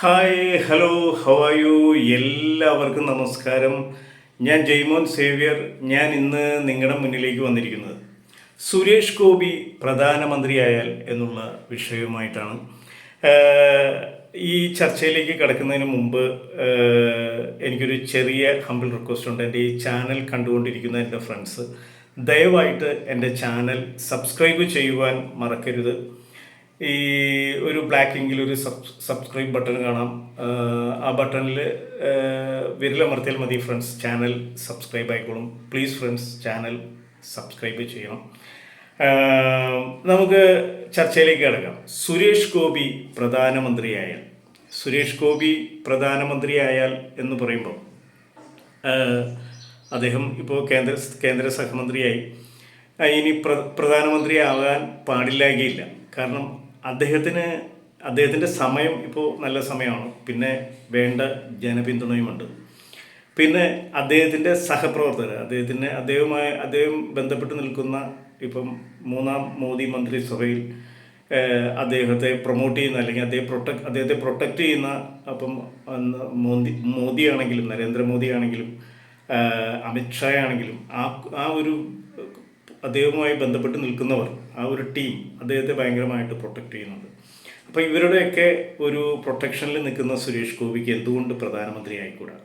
Hi hello ഹവായു എല്ലാവർക്കും നമസ്കാരം. ഞാൻ ജയ്മോൻ സേവ്യർ. ഞാൻ ഇന്ന് നിങ്ങളുടെ മുന്നിലേക്ക് വന്നിരിക്കുന്നത്. സുരേഷ് ഗോപി പ്രധാനമന്ത്രിയായാൽ എന്നുള്ള വിഷയവുമായിട്ടാണ്. ഈ ചർച്ചയിലേക്ക് കിടക്കുന്നതിന് മുമ്പ് എനിക്കൊരു ചെറിയ ഹമ്പിൾ റിക്വസ്റ്റ് ഉണ്ട്. എന്റെ ഈ ചാനൽ കണ്ടുകൊണ്ടിരിക്കുന്ന എന്റെ ഫ്രണ്ട്സ് ദയവായിട്ട് എന്റെ ചാനൽ സബ്സ്ക്രൈബ് ചെയ്യുവാൻ മറക്കരുത്. ഈ ഒരു ബ്ലാക്ക് ഇങ്കിൽ ഒരു സബ് സബ്സ്ക്രൈബ് ബട്ടൺ കാണാം. ആ ബട്ടണിൽ വിരലമർത്തിയാൽ മതി ഫ്രണ്ട്സ് ചാനൽ സബ്സ്ക്രൈബ് ആയിക്കോളും. പ്ലീസ് ഫ്രണ്ട്സ് ചാനൽ സബ്സ്ക്രൈബ് ചെയ്യണം. നമുക്ക് ചർച്ചയിലേക്ക് കിടക്കാം. സുരേഷ് ഗോപി പ്രധാനമന്ത്രിയായാൽ സുരേഷ് ഗോപി പ്രധാനമന്ത്രിയായാൽ എന്ന് പറയുമ്പോൾ അദ്ദേഹം ഇപ്പോൾ കേന്ദ്ര കേന്ദ്ര സഹമന്ത്രിയായി. ഇനി പ്ര പ്രധാനമന്ത്രിയാകാൻ പാടില്ലാകില്ല കാരണം അദ്ദേഹത്തിന് അദ്ദേഹത്തിന്റെ സമയം ഇപ്പോൾ നല്ല സമയമാണ്. പിന്നെ വേണ്ട ജനപിന്തുണയുമുണ്ട്. പിന്നെ അദ്ദേഹത്തിന്റെ സഹപ്രവർത്തകർ അദ്ദേഹത്തിന് അദ്ദേഹവുമായി അദ്ദേഹം ബന്ധപ്പെട്ട് നിൽക്കുന്ന ഇപ്പം മൂന്നാം മോദി മന്ത്രിസഭയിൽ അദ്ദേഹത്തെ പ്രൊമോട്ട് ചെയ്യുന്ന അല്ലെങ്കിൽ അദ്ദേഹം പ്രൊട്ടക്ട് അദ്ദേഹത്തെ പ്രൊട്ടക്റ്റ് ചെയ്യുന്ന അപ്പം മോദി മോദിയാണെങ്കിലും നരേന്ദ്രമോദി ആണെങ്കിലും ഏഹ്, അമിത്ഷാ ആണെങ്കിലും ആ ആ ഒരു അദ്ദേഹവുമായി ബന്ധപ്പെട്ട് നിൽക്കുന്നവർ ആ ഒരു ടീം അദ്ദേഹത്തെ ഭയങ്കരമായിട്ട് പ്രൊട്ടക്റ്റ് ചെയ്യുന്നുണ്ട്. അപ്പോൾ ഇവരുടെയൊക്കെ ഒരു പ്രൊട്ടക്ഷനിൽ നിൽക്കുന്ന സുരേഷ് ഗോപിക്ക് എന്തുകൊണ്ട് പ്രധാനമന്ത്രി ആയിക്കൂടാ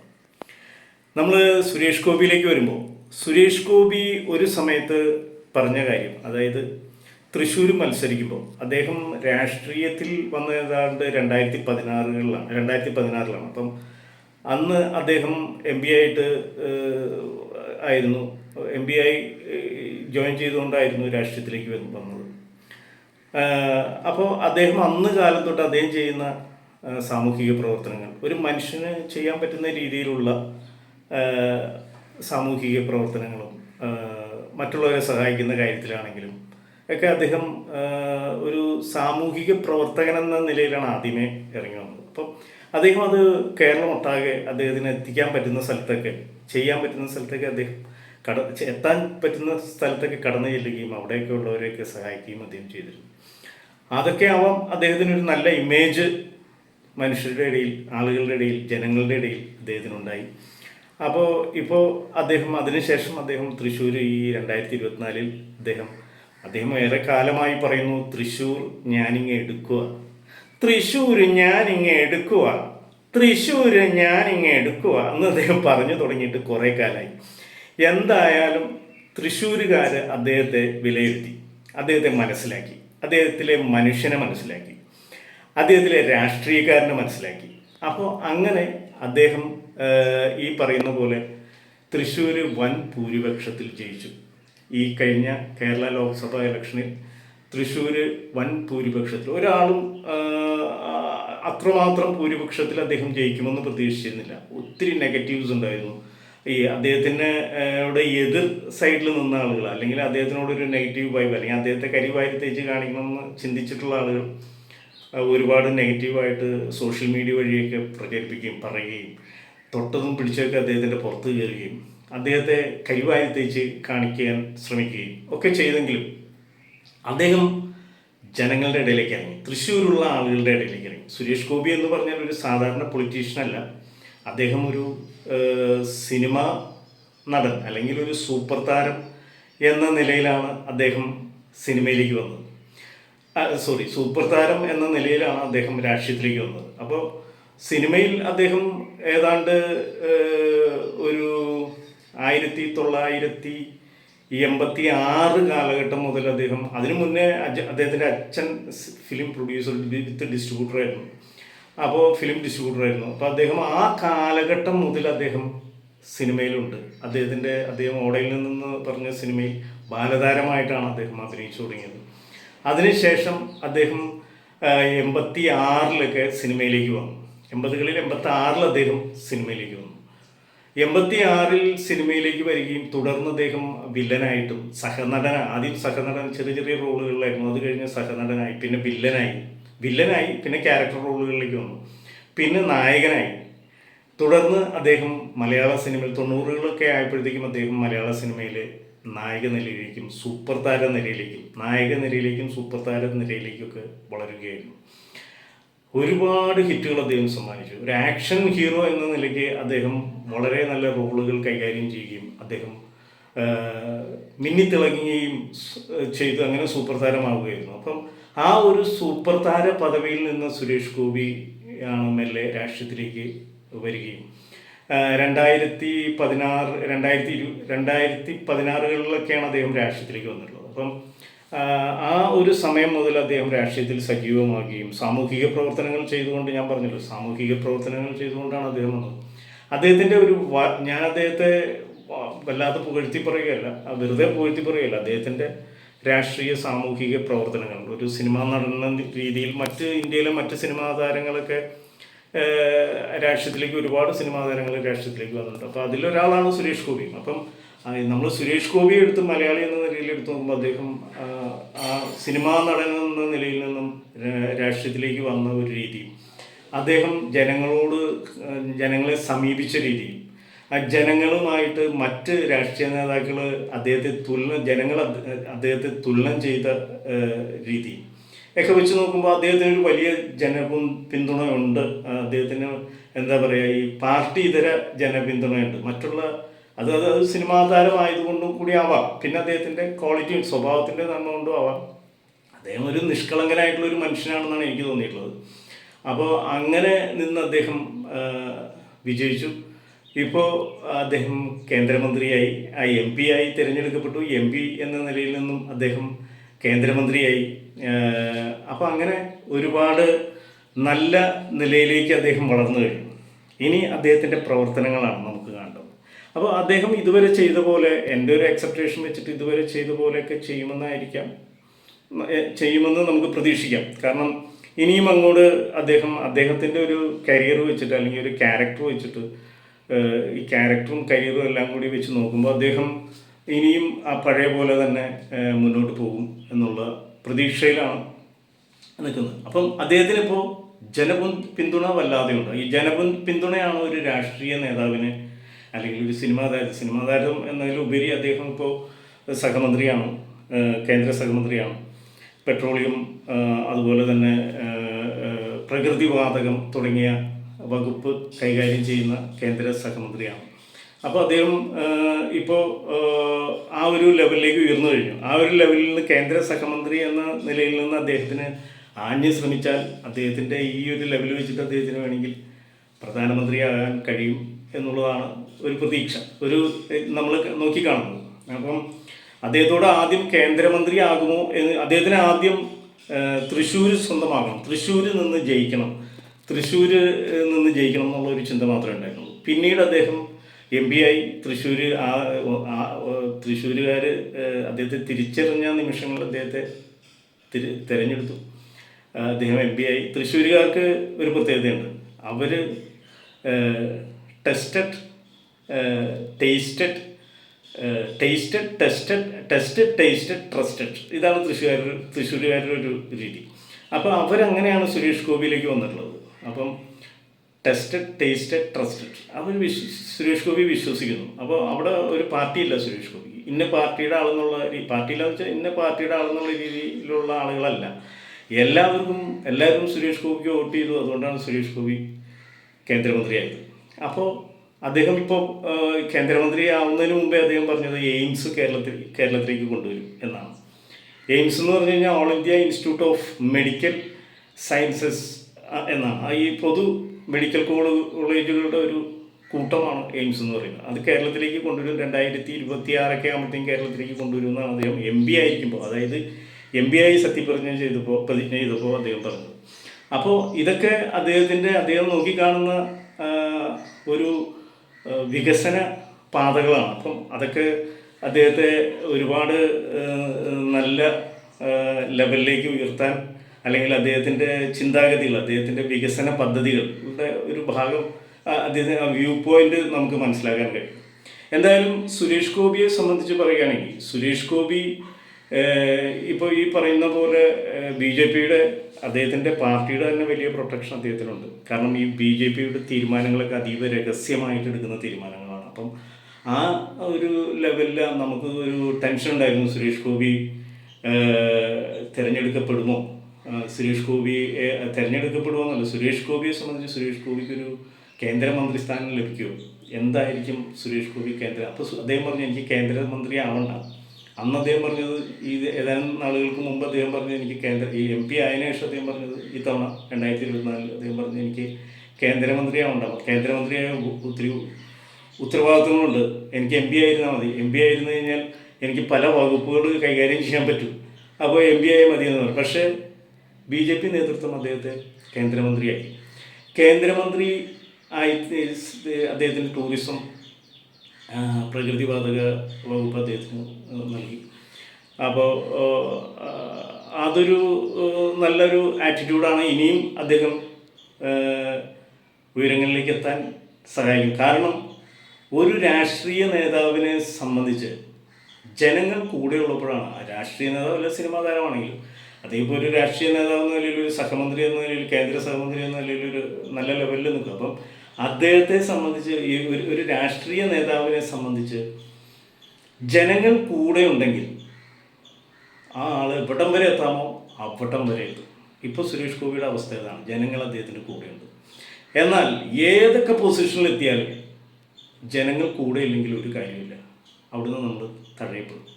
നമ്മൾ സുരേഷ് ഗോപിയിലേക്ക് വരുമ്പോൾ സുരേഷ് ഗോപി ഒരു സമയത്ത് പറഞ്ഞ കാര്യം അതായത് തൃശ്ശൂർ മത്സരിക്കുമ്പോൾ അദ്ദേഹം രാഷ്ട്രീയത്തിൽ വന്ന ഏതാണ്ട് രണ്ടായിരത്തി പതിനാറുകളിലാണ് രണ്ടായിരത്തി പതിനാറിലാണ് അപ്പം അന്ന് അദ്ദേഹം എം പി ആയിട്ട് ആയിരുന്നു. എം പി ആയി ജോയിൻ ചെയ്തുകൊണ്ടായിരുന്നു രാഷ്ട്രീയത്തിലേക്ക് വന്ന് വന്നത്. അപ്പോൾ അദ്ദേഹം അന്ന് കാലം തൊട്ട് അദ്ദേഹം ചെയ്യുന്ന സാമൂഹിക പ്രവർത്തനങ്ങൾ ഒരു മനുഷ്യന് ചെയ്യാൻ പറ്റുന്ന രീതിയിലുള്ള സാമൂഹിക പ്രവർത്തനങ്ങളും മറ്റുള്ളവരെ സഹായിക്കുന്ന കാര്യത്തിലാണെങ്കിലും ഒക്കെ അദ്ദേഹം ഒരു സാമൂഹിക പ്രവർത്തകൻ എന്ന നിലയിലാണ് ആദ്യമേ ഇറങ്ങി വന്നത്. അപ്പം അദ്ദേഹം അത് കേരളം ഒട്ടാകെ അദ്ദേഹത്തിന് എത്തിക്കാൻ പറ്റുന്ന സ്ഥലത്തൊക്കെ ചെയ്യാൻ പറ്റുന്ന സ്ഥലത്തൊക്കെ അദ്ദേഹം കട എത്താൻ പറ്റുന്ന സ്ഥലത്തൊക്കെ കടന്നു ചെല്ലുകയും അവിടെയൊക്കെ ഉള്ളവരെയൊക്കെ സഹായിക്കുകയും അദ്ദേഹം ചെയ്തിരുന്നു. അതൊക്കെ ആവാം അദ്ദേഹത്തിന് ഒരു നല്ല ഇമേജ് മനുഷ്യരുടെ ഇടയിൽ ആളുകളുടെ ഇടയിൽ ജനങ്ങളുടെ ഇടയിൽ അദ്ദേഹത്തിനുണ്ടായി. അപ്പോൾ ഇപ്പോൾ അദ്ദേഹം അതിനുശേഷം അദ്ദേഹം തൃശ്ശൂർ ഈ രണ്ടായിരത്തി ഇരുപത്തിനാലിൽ അദ്ദേഹം അദ്ദേഹം ഏറെ കാലമായി പറയുന്നു തൃശ്ശൂർ ഞാനിങ്ങ് എടുക്കുക. തൃശ്ശൂർ ഞാനിങ്ങ് എടുക്കുക. തൃശ്ശൂർ ഞാനിങ്ങ് എടുക്കുക. എന്ന് അദ്ദേഹം പറഞ്ഞു തുടങ്ങിയിട്ട് കുറേ കാലമായി. എന്തായാലും തൃശ്ശൂരുകാർ അദ്ദേഹത്തെ വിലയിരുത്തി. അദ്ദേഹത്തെ മനസ്സിലാക്കി. അദ്ദേഹത്തിലെ മനുഷ്യനെ മനസ്സിലാക്കി. അദ്ദേഹത്തിലെ രാഷ്ട്രീയക്കാരനെ മനസ്സിലാക്കി. അപ്പോൾ അങ്ങനെ അദ്ദേഹം ഈ പറയുന്ന പോലെ തൃശ്ശൂർ വൻ ഭൂരിപക്ഷത്തിൽ ജയിച്ചു. ഈ കഴിഞ്ഞ കേരള ലോക്സഭാ ഇലക്ഷനിൽ തൃശ്ശൂർ വൻ ഭൂരിപക്ഷത്തിൽ ഒരാളും അത്രമാത്രം ഭൂരിപക്ഷത്തിൽ അദ്ദേഹം ജയിക്കുമെന്ന് പ്രതീക്ഷിച്ചിരുന്നില്ല. ഒത്തിരി നെഗറ്റീവ്സ് ഉണ്ടായിരുന്നു. ഈ അദ്ദേഹത്തിന്റെ എതിർ സൈഡിൽ നിന്ന ആളുകൾ അല്ലെങ്കിൽ അദ്ദേഹത്തിനോട് ഒരു നെഗറ്റീവ് വൈബ് അല്ലെങ്കിൽ അദ്ദേഹത്തെ കരിവാരി തേച്ച് കാണിക്കണമെന്ന് ചിന്തിച്ചിട്ടുള്ള ആളുകൾ ഒരുപാട് നെഗറ്റീവായിട്ട് സോഷ്യൽ മീഡിയ വഴിയൊക്കെ പ്രചരിപ്പിക്കുകയും പറയുകയും തൊട്ടതും പിടിച്ചൊക്കെ അദ്ദേഹത്തിന്റെ പുറത്ത് കയറുകയും അദ്ദേഹത്തെ കരിവാരി തേച്ച് കാണിക്കാൻ ശ്രമിക്കുകയും ഒക്കെ ചെയ്തെങ്കിലും അദ്ദേഹം ജനങ്ങളുടെ ഇടയിലേക്ക് ഇറങ്ങി. തൃശ്ശൂരുള്ള ആളുകളുടെ ഇടയിലേക്ക് ഇറങ്ങി. സുരേഷ് ഗോപി എന്ന് പറഞ്ഞാൽ ഒരു സാധാരണ പൊളിറ്റീഷ്യൻ അല്ല. അദ്ദേഹം ഒരു സിനിമ നടൻ അല്ലെങ്കിൽ ഒരു സൂപ്പർ താരം എന്ന നിലയിലാണ് അദ്ദേഹം സിനിമയിലേക്ക് വന്നത്. സോറി സൂപ്പർ താരം എന്ന നിലയിലാണ് അദ്ദേഹം രാഷ്ട്രീയത്തിലേക്ക് വന്നത്. അപ്പോൾ സിനിമയിൽ അദ്ദേഹം ഏതാണ്ട് ഒരു ആയിരത്തി തൊള്ളായിരത്തി എൺപത്തി ആറ് കാലഘട്ടം മുതൽ അദ്ദേഹം അതിനു മുന്നേ അദ്ദേഹത്തിന്റെ അച്ഛൻ ഫിലിം പ്രൊഡ്യൂസർ വിത്ത് ഡിസ്ട്രിബ്യൂട്ടർ ആയിരുന്നു അപ്പോൾ ഫിലിം ഡിസ്ട്രിബ്യൂട്ടർ ആയിരുന്നു. അപ്പോൾ അദ്ദേഹം ആ കാലഘട്ടം മുതൽ അദ്ദേഹം സിനിമയിലുണ്ട്. അദ്ദേഹത്തിന്റെ അദ്ദേഹം ഓടയിൽ നിന്ന് പറഞ്ഞ സിനിമയിൽ ബാലതാരമായിട്ടാണ് അദ്ദേഹം അഭിനയിച്ചു തുടങ്ങിയത്. അതിനുശേഷം അദ്ദേഹം എൺപത്തി ആറിലൊക്കെ സിനിമയിലേക്ക് വന്നു. എൺപതുകളിൽ എൺപത്തി ആറിൽ അദ്ദേഹം സിനിമയിലേക്ക് വന്നു. എൺപത്തി ആറിൽ സിനിമയിലേക്ക് വരികയും തുടർന്ന് അദ്ദേഹം വില്ലനായിട്ടും സഹനടന ആദ്യം സഹനടൻ ചെറിയ ചെറിയ റോളുകളിലായിരുന്നു അത് കഴിഞ്ഞ് സഹനടനായി പിന്നെ വില്ലനായി. വില്ലനായി പിന്നെ ക്യാരക്ടർ റോളുകളിലേക്ക് വന്നു. പിന്നെ നായകനായി. തുടർന്ന് അദ്ദേഹം മലയാള സിനിമയിൽ തൊണ്ണൂറുകളൊക്കെ ആയപ്പോഴത്തേക്കും അദ്ദേഹം മലയാള സിനിമയിൽ നായക നിലയിലേക്കും സൂപ്പർ താര നിലയിലേക്കും നായക നിലയിലേക്കും സൂപ്പർ താര നിലയിലേക്കൊക്കെ വളരുകയായിരുന്നു. ഒരുപാട് ഹിറ്റുകൾ അദ്ദേഹം സമ്മാനിച്ചു. ഒരു ആക്ഷൻ ഹീറോ എന്ന നിലയ്ക്ക് അദ്ദേഹം വളരെ നല്ല റോളുകൾ കൈകാര്യം ചെയ്യുകയും അദ്ദേഹം മിന്നിത്തിളങ്ങുകയും ചെയ്ത് അങ്ങനെ സൂപ്പർ താരമാവുകയായിരുന്നു. അപ്പം ആ ഒരു സൂപ്പർ താര പദവിയിൽ നിന്ന് സുരേഷ് ഗോപി ആണ് മെല്ലെ രാഷ്ട്രീയത്തിലേക്ക് വരികയും. രണ്ടായിരത്തി പതിനാറ് രണ്ടായിരത്തി ഇരു രണ്ടായിരത്തി പതിനാറുകളിലൊക്കെയാണ് അദ്ദേഹം രാഷ്ട്രീയത്തിലേക്ക് വന്നിട്ടുള്ളത്. അപ്പം ആ, ഒരു സമയം മുതൽ അദ്ദേഹം രാഷ്ട്രീയത്തിൽ സജീവമാകുകയും സാമൂഹിക പ്രവർത്തനങ്ങൾ ചെയ്തുകൊണ്ട് ഞാൻ പറഞ്ഞല്ലോ സാമൂഹിക പ്രവർത്തനങ്ങൾ ചെയ്തുകൊണ്ടാണ് അദ്ദേഹം വന്നത്. അദ്ദേഹത്തിന്റെ ഒരു ഞാൻ അദ്ദേഹത്തെ വല്ലാതെ പുകഴ്ത്തി പറയുകയല്ല വെറുതെ പുകഴ്ത്തി പറയുകയല്ല അദ്ദേഹത്തിന്റെ രാഷ്ട്രീയ സാമൂഹിക പ്രവർത്തനങ്ങൾ. ഒരു സിനിമ നടന്ന രീതിയിൽ മറ്റ് ഇന്ത്യയിലെ മറ്റ് സിനിമാ താരങ്ങളൊക്കെ രാഷ്ട്രീയത്തിലേക്ക് ഒരുപാട് സിനിമാ താരങ്ങൾ രാഷ്ട്രീയത്തിലേക്ക് വന്നിട്ടുണ്ട്. അപ്പോൾ അതിലൊരാളാണ് സുരേഷ് ഗോപി. അപ്പം നമ്മൾ സുരേഷ് ഗോപി എടുത്ത് മലയാളി എന്ന നിലയിൽ എടുത്ത് നോക്കുമ്പോൾ അദ്ദേഹം ആ, സിനിമാ നടൻ എന്ന നിലയിൽ നിന്നും രാഷ്ട്രീയത്തിലേക്ക് വന്ന ഒരു രീതിയും അദ്ദേഹം ജനങ്ങളോട് ജനങ്ങളെ സമീപിച്ച രീതി. ആ ജനങ്ങളുമായിട്ട് മറ്റ് രാഷ്ട്രീയ നേതാക്കൾ അദ്ദേഹത്തെ തുലനം ജനങ്ങൾ അദ്ദേ- അദ്ദേഹത്തെ തുലനം ചെയ്ത രീതി. ഒക്കെ വെച്ച് നോക്കുമ്പോൾ അദ്ദേഹത്തിന് ഒരു വലിയ ജന പിന്തുണയുണ്ട്. അദ്ദേഹത്തിന് എന്താ പറയുക ഈ പാർട്ടി ഇതര ജനപിന്തുണയുണ്ട്. മറ്റുള്ള അത് അത് അത് സിനിമാ താരമായതുകൊണ്ടും കൂടി ആവാം. പിന്നെ അദ്ദേഹത്തിന്റെ ക്വാളിറ്റിയും സ്വഭാവത്തിന്റെ നന്മ കൊണ്ടും ആവാം. അദ്ദേഹം ഒരു നിഷ്കളങ്കനായിട്ടുള്ള ഒരു മനുഷ്യനാണെന്നാണ് എനിക്ക് തോന്നിയിട്ടുള്ളത്. അപ്പോൾ അങ്ങനെ നിന്ന് അദ്ദേഹം വിജയിച്ചു. ഇപ്പോൾ അദ്ദേഹം കേന്ദ്രമന്ത്രിയായി എം പി ആയി തിരഞ്ഞെടുക്കപ്പെട്ടു. എം പി എന്ന നിലയിൽ നിന്നും അദ്ദേഹം കേന്ദ്രമന്ത്രിയായി. അപ്പോൾ അങ്ങനെ ഒരുപാട് നല്ല നിലയിലേക്ക് അദ്ദേഹം വളർന്നു കഴിഞ്ഞു. ഇനി അദ്ദേഹത്തിന്റെ പ്രവർത്തനങ്ങളാണ് നമുക്ക് കാണേണ്ടത് അപ്പോൾ അദ്ദേഹം ഇതുവരെ ചെയ്ത പോലെ എന്റെ ഒരു എക്സപ്റ്റേഷൻ വെച്ചിട്ട് ഇതുവരെ ചെയ്ത പോലെയൊക്കെ ചെയ്യുമെന്നായിരിക്കാം. ചെയ്യുമെന്ന് നമുക്ക് പ്രതീക്ഷിക്കാം. കാരണം ഇനിയും അങ്ങോട്ട് അദ്ദേഹം അദ്ദേഹത്തിന്റെ ഒരു കരിയർ വെച്ചിട്ട് അല്ലെങ്കിൽ ഒരു ക്യാരക്ടർ വെച്ചിട്ട് ഈ ക്യാരക്ടറും കരിയറും എല്ലാം കൂടി വെച്ച് നോക്കുമ്പോൾ അദ്ദേഹം ഇനിയും ആ പഴയ പോലെ തന്നെ മുന്നോട്ട് പോകും എന്നുള്ള പ്രതീക്ഷയിലാണ് നിൽക്കുന്നത്. അപ്പം അദ്ദേഹത്തിന് ഇപ്പോൾ ജനപു പിന്തുണ വല്ലാതെയുണ്ട്. ഈ ജനപു പിന്തുണയാണ് ഒരു രാഷ്ട്രീയ നേതാവിന് അല്ലെങ്കിൽ ഒരു സിനിമാ താരം സിനിമാ താരം എന്നതിലുപരി അദ്ദേഹം ഇപ്പോൾ സഹമന്ത്രിയാണ് കേന്ദ്ര സഹമന്ത്രിയാണ്. പെട്രോളിയം അതുപോലെ തന്നെ പ്രകൃതിവാതകം തുടങ്ങിയ വകുപ്പ് കൈകാര്യം ചെയ്യുന്ന കേന്ദ്ര സഹമന്ത്രിയാണ്. അപ്പോൾ അദ്ദേഹം ഇപ്പോൾ ആ ഒരു ലെവലിലേക്ക് ഉയർന്നു കഴിഞ്ഞു. ആ ഒരു ലെവലിൽ നിന്ന് കേന്ദ്ര സഹമന്ത്രി എന്ന നിലയിൽ നിന്ന് അദ്ദേഹത്തിന് ആഞ്ഞ് ശ്രമിച്ചാൽ അദ്ദേഹത്തിന്റെ ഈ ഒരു ലെവൽ വെച്ചിട്ട് അദ്ദേഹത്തിന് വേണമെങ്കിൽ പ്രധാനമന്ത്രിയാകാൻ കഴിയും എന്നുള്ളതാണ് ഒരു പ്രതീക്ഷ. ഒരു നമ്മൾ നോക്കിക്കാണുന്നത്. അപ്പം അദ്ദേഹത്തോട് ആദ്യം കേന്ദ്രമന്ത്രി ആകുമോ എന്ന് അദ്ദേഹത്തിന് ആദ്യം തൃശ്ശൂർ സ്വന്തമാകണം. തൃശ്ശൂരിൽ നിന്ന് ജയിക്കണം. തൃശ്ശൂർ നിന്ന് ജയിക്കണം എന്നുള്ള ഒരു ചിന്ത മാത്രമേ ഉണ്ടായിരുന്നുള്ളൂ. പിന്നീട് അദ്ദേഹം എം പി ആയി തൃശ്ശൂർ ആ തൃശ്ശൂരുകാർ അദ്ദേഹത്തെ തിരിച്ചറിഞ്ഞ നിമിഷങ്ങളിൽ അദ്ദേഹത്തെ തിരി തിരഞ്ഞെടുത്തു. അദ്ദേഹം എം പി ആയി. തൃശ്ശൂരുകാർക്ക് ഒരു പ്രത്യേകതയുണ്ട്. അവർ tested tasted tasted tested tested tasted trusted ഇതാണ് തൃശ്ശൂർ തൃശ്ശൂരുകാരുടെ ഒരു രീതി. അപ്പോൾ അവരങ്ങനെയാണ് സുരേഷ് ഗോപിയിലേക്ക് വന്നിട്ടുള്ളത്. അപ്പം ടെസ്റ്റഡ് ടേസ്റ്റഡ് ട്രസ്റ്റഡ് അവർ സുരേഷ് ഗോപി വിശ്വസിക്കുന്നു. അപ്പോൾ അവിടെ ഒരു പാർട്ടിയില്ല സുരേഷ് ഗോപി. ഇന്ന പാർട്ടിയുടെ ആളെന്നുള്ള രീതി പാർട്ടിയില്ലെന്ന് വെച്ചാൽ ഇന്ന പാർട്ടിയുടെ ആളെന്നുള്ള രീതിയിലുള്ള ആളുകളല്ല. എല്ലാവർക്കും എല്ലാവരും സുരേഷ് ഗോപിക്ക് വോട്ട് ചെയ്തു. അതുകൊണ്ടാണ് സുരേഷ് ഗോപി കേന്ദ്രമന്ത്രിയായത്. അപ്പോൾ അദ്ദേഹം ഇപ്പോൾ കേന്ദ്രമന്ത്രി ആവുന്നതിന് മുമ്പേ അദ്ദേഹം പറഞ്ഞത് എയിംസ് കേരളത്തിൽ കേരളത്തിലേക്ക് കൊണ്ടുവരും എന്നാണ്. എയിംസ് എന്ന് പറഞ്ഞു കഴിഞ്ഞാൽ all India institute of medical sciences എന്നാണ് ഈ പൊതു മെഡിക്കൽ കോളേജുകളുടെ ഒരു കൂട്ടമാണ് എയിംസ് എന്ന് പറയുന്നത്. അത് കേരളത്തിലേക്ക് കൊണ്ടുവരും. രണ്ടായിരത്തി ഇരുപത്തി ആറൊക്കെ ആകുമ്പോഴത്തേക്കും കേരളത്തിലേക്ക് കൊണ്ടുവരുമെന്നാണ് അദ്ദേഹം എം പി ആയിരിക്കുമ്പോൾ അതായത് എം പി ആയി സത്യപ്രതിജ്ഞ ചെയ്തപ്പോൾ പ്രതിജ്ഞ ചെയ്തപ്പോൾ അദ്ദേഹം പറഞ്ഞത്. അപ്പോൾ ഇതൊക്കെ അദ്ദേഹത്തിന്റെ അദ്ദേഹം നോക്കിക്കാണുന്ന ഒരു വികസന പാതകളാണ്. അപ്പം അതൊക്കെ അദ്ദേഹത്തെ ഒരുപാട് നല്ല ലെവലിലേക്ക് ഉയർത്താൻ അല്ലെങ്കിൽ അദ്ദേഹത്തിന്റെ ചിന്താഗതികൾ അദ്ദേഹത്തിന്റെ വികസന പദ്ധതികളുടെ ഒരു ഭാഗം അദ്ദേഹത്തിന് വ്യൂ പോയിന്റ് നമുക്ക് മനസ്സിലാക്കാൻ കഴിയും. എന്തായാലും സുരേഷ് ഗോപിയെ സംബന്ധിച്ച് പറയുകയാണെങ്കിൽ സുരേഷ് ഗോപി ഇപ്പോൾ ഈ പറയുന്ന പോലെ ബി ജെ പിയുടെ അദ്ദേഹത്തിന്റെ പാർട്ടിയുടെ തന്നെ വലിയ പ്രൊട്ടക്ഷൻ അദ്ദേഹത്തിനുണ്ട് കാരണം ഈ ബി ജെ പിയുടെ തീരുമാനങ്ങളൊക്കെ അതീവ രഹസ്യമായിട്ട് എടുക്കുന്ന തീരുമാനങ്ങളാണ്. അപ്പം ആ ഒരു ലെവലിൽ നമുക്ക് ഒരു ടെൻഷൻ ഉണ്ടായിരുന്നു. സുരേഷ് ഗോപി തിരഞ്ഞെടുക്കപ്പെടുമോ? സുരേഷ് ഗോപിയെ തിരഞ്ഞെടുക്കപ്പെടുമെന്നല്ല സുരേഷ് ഗോപിയെ സംബന്ധിച്ച് സുരേഷ് ഗോപിക്ക് ഒരു കേന്ദ്രമന്ത്രി സ്ഥാനം ലഭിക്കുമോ എന്തായിരിക്കും സുരേഷ് ഗോപി കേന്ദ്ര? അപ്പോൾ അദ്ദേഹം പറഞ്ഞു എനിക്ക് കേന്ദ്രമന്ത്രി ആവണ്ട അന്ന് അദ്ദേഹം പറഞ്ഞത് ഈ ഏതാനും നാളുകൾക്ക് മുമ്പ് അദ്ദേഹം പറഞ്ഞു എനിക്ക് കേന്ദ്ര ഈ എം പി ആയതിനു ശേഷം അദ്ദേഹം പറഞ്ഞത് ഇത്തവണ തവണ രണ്ടായിരത്തി ഇരുപത്തിനാലിൽ അദ്ദേഹം പറഞ്ഞു എനിക്ക് കേന്ദ്രമന്ത്രി ആവണ്ട കേന്ദ്രമന്ത്രിയായ ഒത്തിരി ഉത്തരവാദിത്വങ്ങളുണ്ട് എനിക്ക് എം പി ആയിരുന്നാൽ മതി. എം പി ആയിരുന്നു കഴിഞ്ഞാൽ എനിക്ക് പല വകുപ്പുകൾ കൈകാര്യം ചെയ്യാൻ പറ്റും. അപ്പോൾ എം പി ആയാൽ മതി എന്ന് പറഞ്ഞു. പക്ഷേ ബി ജെ പി നേതൃത്വം അദ്ദേഹത്തെ കേന്ദ്രമന്ത്രിയായി. കേന്ദ്രമന്ത്രി ആയി അദ്ദേഹത്തിന് ടൂറിസം പ്രകൃതിവാതക വകുപ്പ് അദ്ദേഹത്തിന് നൽകി. അപ്പോൾ അതൊരു നല്ലൊരു ആറ്റിറ്റ്യൂഡാണ് ഇനിയും അദ്ദേഹം ഉയരങ്ങളിലേക്ക് എത്താൻ സഹായിക്കും. കാരണം ഒരു രാഷ്ട്രീയ നേതാവിനെ സംബന്ധിച്ച് ജനങ്ങൾ കൂടെയുള്ളപ്പോഴാണ് രാഷ്ട്രീയ നേതാവ് അല്ല സിനിമാ താരമാണെങ്കിലും അതിപ്പോൾ ഒരു രാഷ്ട്രീയ നേതാവ് എന്ന നിലയിൽ ഒരു സഹമന്ത്രി എന്ന നിലയിൽ കേന്ദ്ര സഹമന്ത്രി എന്ന നിലയിൽ ഒരു നല്ല ലെവലിൽ നിൽക്കും. അപ്പം അദ്ദേഹത്തെ സംബന്ധിച്ച് ഈ ഒരു ഒരു രാഷ്ട്രീയ നേതാവിനെ സംബന്ധിച്ച് ജനങ്ങൾ കൂടെ ഉണ്ടെങ്കിൽ ആ ആൾ എവിടം വരെ എത്താമോ? അവിടം വരെ എത്തും. ഇപ്പോൾ സുരേഷ് ഗോപിയുടെ അവസ്ഥ ഇതാണ് ജനങ്ങൾ അദ്ദേഹത്തിന് കൂടെയുണ്ട് എന്നാൽ ഏതൊക്കെ പൊസിഷനിൽ എത്തിയാലും ജനങ്ങൾ കൂടെ ഇല്ലെങ്കിൽ ഒരു കാര്യമില്ല അവിടുന്ന് നമ്മൾ തഴയപ്പെടും.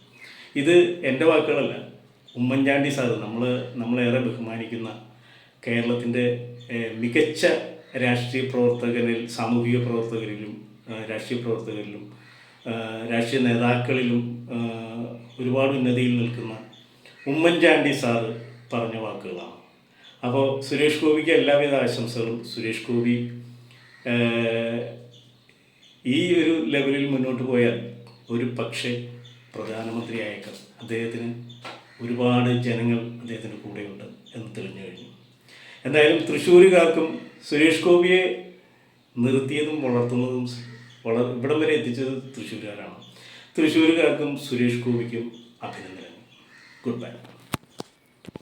ഇത് എന്റെ വാക്കുകളല്ല. ഉമ്മൻചാണ്ടി സാർ നമ്മൾ നമ്മളേറെ ബഹുമാനിക്കുന്ന കേരളത്തിന്റെ മികച്ച രാഷ്ട്രീയ പ്രവർത്തകരിൽ സാമൂഹിക പ്രവർത്തകരിലും രാഷ്ട്രീയ പ്രവർത്തകരിലും രാഷ്ട്രീയ നേതാക്കളിലും ഒരുപാട് ഉന്നതിയിൽ നിൽക്കുന്ന ഉമ്മൻചാണ്ടി സാർ പറഞ്ഞ വാക്കുകളാണ്. അപ്പോൾ സുരേഷ് ഗോപിക്ക് എല്ലാവിധ ആശംസകളും. സുരേഷ് ഗോപി ഈ ഒരു ലെവലിൽ മുന്നോട്ട് പോയാൽ ഒരു പക്ഷേ പ്രധാനമന്ത്രി അയക്കാം അദ്ദേഹത്തിന് ഒരുപാട് ജനങ്ങൾ അദ്ദേഹത്തിന്റെ കൂടെയുണ്ട് എന്ന് തെളിഞ്ഞു കഴിഞ്ഞു. എന്തായാലും തൃശ്ശൂരുകാർക്കും സുരേഷ് ഗോപിയെ നിർത്തിയതും വളർത്തുന്നതും വളർ ഇവിടം വരെ എത്തിച്ചത് തൃശ്ശൂരുകാരാണ്. തൃശ്ശൂരുകാർക്കും സുരേഷ് ഗോപിക്കും അഭിനന്ദനങ്ങൾ. Good bye